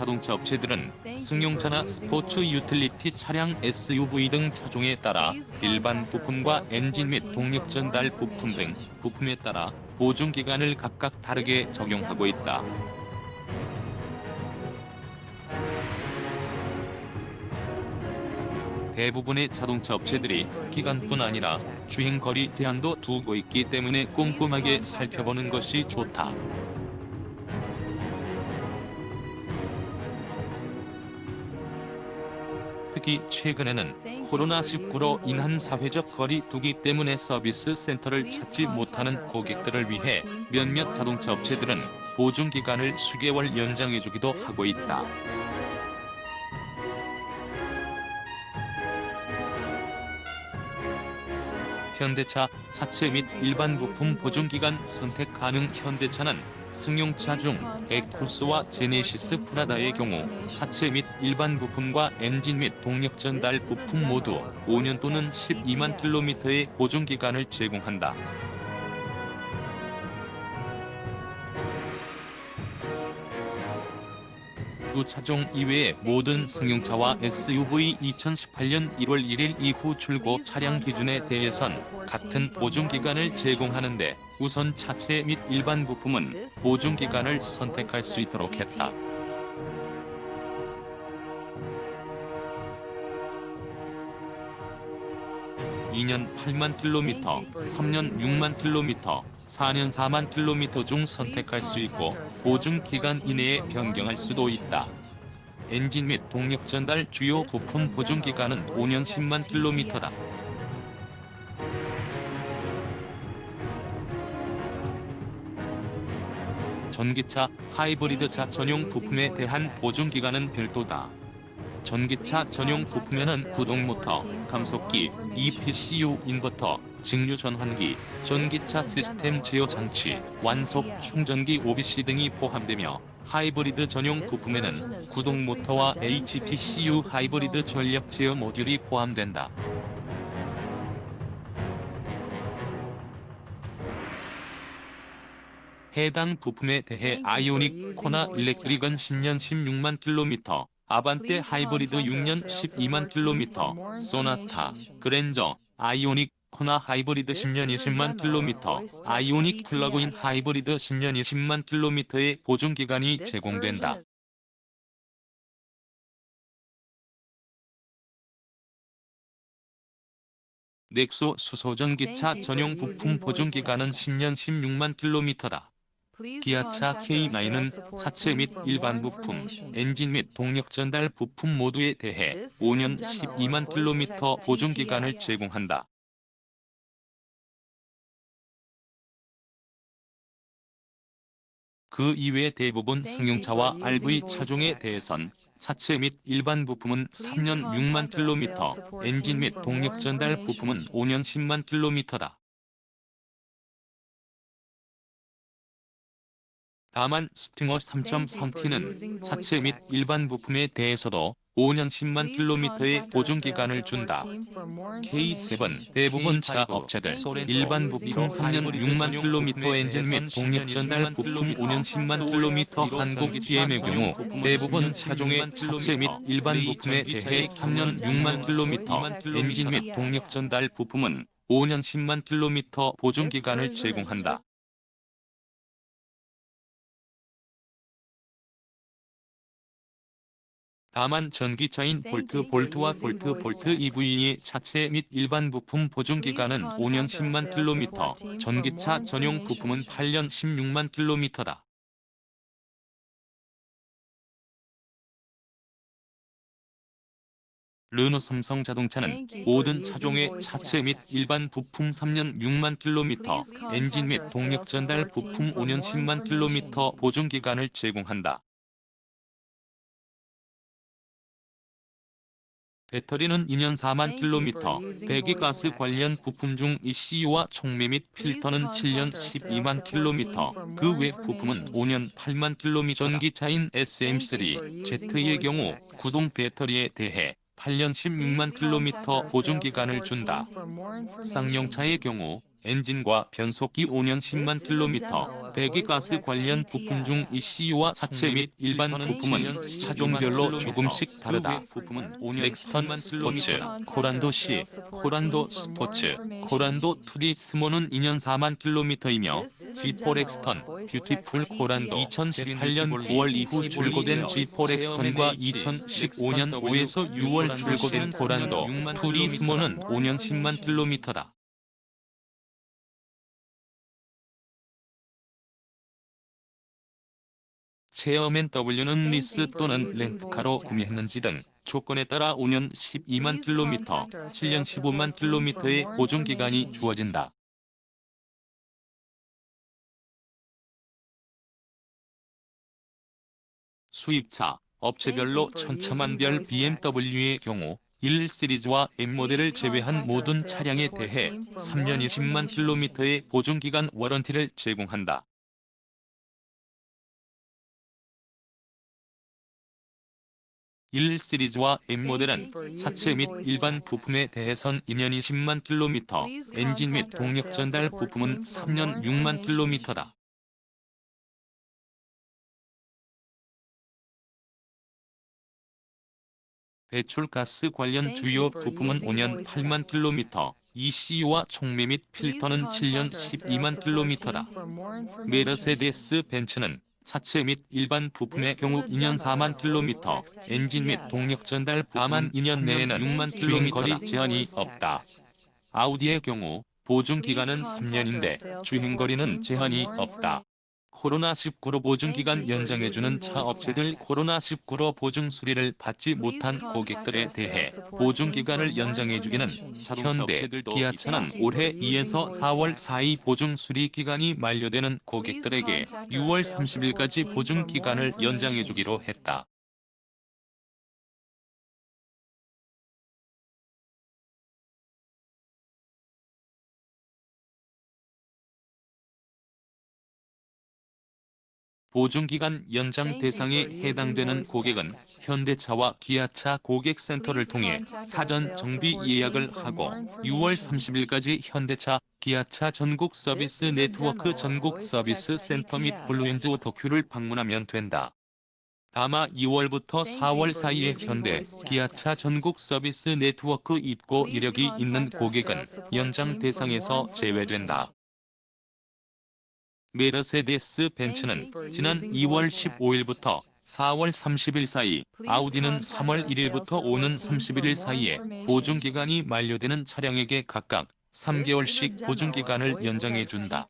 자동차 업체들은 승용차나 스포츠 유틸리티 차량 SUV 등 차종에 따라 일반 부품과 엔진 및 동력 전달 부품 등 부품에 따라 보증 기간을 각각 다르게 적용하고 있다. 대부분의 자동차 업체들이 기간뿐 아니라 주행 거리 제한도 두고 있기 때문에 꼼꼼하게 살펴보는 것이 좋다. 특히 최근에는 코로나19로 인한 사회적 거리 두기 때문에 서비스 센터를 찾지 못하는 고객들을 위해 몇몇 자동차 업체들은 보증 기간을 수개월 연장해주기도 하고 있다. 현대차 차체 및 일반 부품 보증 기간 선택 가능 현대차는 승용차 중 에쿠스와 제네시스 프라다의 경우 차체 및 일반 부품과 엔진 및 동력 전달 부품 모두 5년 또는 12만 킬로미터의 보증 기간을 제공한다. 두 차종 이외의 모든 승용차와 SUV 2018년 1월 1일 이후 출고 차량 기준에 대해선 같은 보증 기간을 제공하는데 우선 차체 및 일반 부품은 보증 기간을 선택할 수 있도록 했다. (2년 8만 킬로미터) (3년 6만 킬로미터) (4년 4만 킬로미터) 중 선택할 수 있고 보증 기간 이내에 변경할 수도 있다. 엔진 및 동력 전달 주요 부품 보증 기간은 5년 10만 킬로미터다. 전기차, 하이브리드차 전용 부품에 대한 보증 기간은 별도다. 전기차 전용 부품에는 구동 모터, 감속기, EPCU 인버터, 직류 전환기, 전기차 시스템 제어 장치, 완속 충전기 OBC 등이 포함되며 하이브리드 전용 부품에는 구동 모터와 HPCU 하이브리드 전력 제어 모듈이 포함된다. 해당 부품에 대해 아이오닉 코나 일렉트릭은 10년 16만 킬로미터, 아반떼 하이브리드 6년 12만 킬로미터, 소나타, 그랜저, 아이오닉 코나 하이브리드 10년 20만 킬로미터, 아이오닉 플러그인 하이브리드 10년 20만 킬로미터의 보증 기간이 제공된다. 넥소 수소전기차 전용 부품 보증 기간은 10년 16만 킬로미터다. 기아차 K9은 차체 및 일반 부품, 엔진 및 동력 전달 부품 모두에 대해 5년 12만 킬로미터 보증 기간을 제공한다. 그 이외 대부분 승용차와 RV 차종에 대해선 차체 및 일반 부품은 3년 6만 킬로미터, 엔진 및 동력 전달 부품은 5년 10만 킬로미터다. 다만 스팅어 3.3T는 차체 및 일반 부품에 대해서도 5년 10만 킬로미터의 보증 기간을 준다. K7 대부분 차 업체들 일반 부품 3년 6만 킬로미터 엔진 및 동력 전달 부품 5년 10만 킬로미터 한국 GM의 경우 대부분 차종의 차체 및 일반 부품에 대해 3년 6만 킬로미터 엔진 및 동력 전달 부품은 5년 10만 킬로미터 보증 기간을 제공한다. 다만 전기차인 볼트 볼트와 볼트 볼트 EV의 차체 및 일반 부품 보증 기간은 5년 10만 킬로미터, 전기차 전용 부품은 8년 16만 킬로미터다. 르노 삼성 자동차는 모든 차종의 차체 및 일반 부품 3년 6만 킬로미터, 엔진 및 동력 전달 부품 5년 10만 킬로미터 보증 기간을 제공한다. 배터리는 2년 4만 킬로미터, 배기가스 관련 부품 중 ECU와 촉매 및 필터는 7년 12만 킬로미터, 그 외 부품은 5년 8만 킬로미터 전기차인 SM3, Z의 경우 구동 배터리에 대해 8년 16만 킬로미터 보증 기간을 준다. 쌍용차의 경우 엔진과 변속기 5년 10만 킬로미터, 배기가스 관련 부품 중 ECU와 자체 및 일반 부품은 차종별로 조금씩 다르다. 부품은 5년 엑스턴 스포츠, 코란도 C, 코란도 스포츠, 코란도 투리스모는 2년 4만 킬로미터이며 G4 엑스턴, 뷰티풀 코란도 2018년 9월 이후 출고된 G4 엑스턴과 2015년 5에서 6월 출고된 코란도 투리스모는 5년 10만 킬로미터다. 체어맨 W는 리스 또는 렌트카로 구매했는지 등 조건에 따라 5년 12만 킬로미터, 7년 15만 킬로미터의 보증기간이 주어진다. 수입차, 업체별로 천차만별 BMW의 경우 1 시리즈와 M 모델을 제외한 모든 차량에 대해 3년 20만 킬로미터의 보증기간 워런티를 제공한다. 1 시리즈와 M 모델은 차체 및 일반 부품에 대해선 2년 20만 킬로미터, 엔진 및 동력 전달 부품은 3년 6만 킬로미터다. 배출가스 관련 주요 부품은 5년 8만 킬로미터, ECU와 총매 및 필터는 7년 12만 킬로미터다. 메르세데스 벤츠는 차체 및 일반 부품의 경우 2년 4만 킬로미터, 엔진 및 동력 전달 다만 2년 내에는 6만 킬로미터리 제한이 없다. 아우디의 경우 보증 기간은 3년인데 주행 거리는 제한이 없다. 코로나19로 보증기간 연장해주는 차 업체들 코로나19로 보증 수리를 받지 못한 고객들에 대해 보증기간을 연장해주기는 현대, 기아차는 올해 2에서 4월 사이 보증 수리 기간이 만료되는 고객들에게 6월 30일까지 보증 기간을 연장해주기로 했다. 보증기간 연장 대상에 해당되는 고객은 현대차와 기아차 고객센터를 통해 사전 정비 예약을 하고 6월 30일까지 현대차, 기아차 전국 서비스 네트워크 전국 서비스 센터 및 블루엔즈 오토큐를 방문하면 된다. 다만 2월부터 4월 사이에 현대, 기아차 전국 서비스 네트워크 입고 이력이 있는 고객은 연장 대상에서 제외된다. 메르세데스 벤츠는 지난 2월 15일부터 4월 30일 사이, 아우디는 3월 1일부터 오는 31일 사이에 보증기간이 만료되는 차량에게 각각 3개월씩 보증기간을 연장해 준다.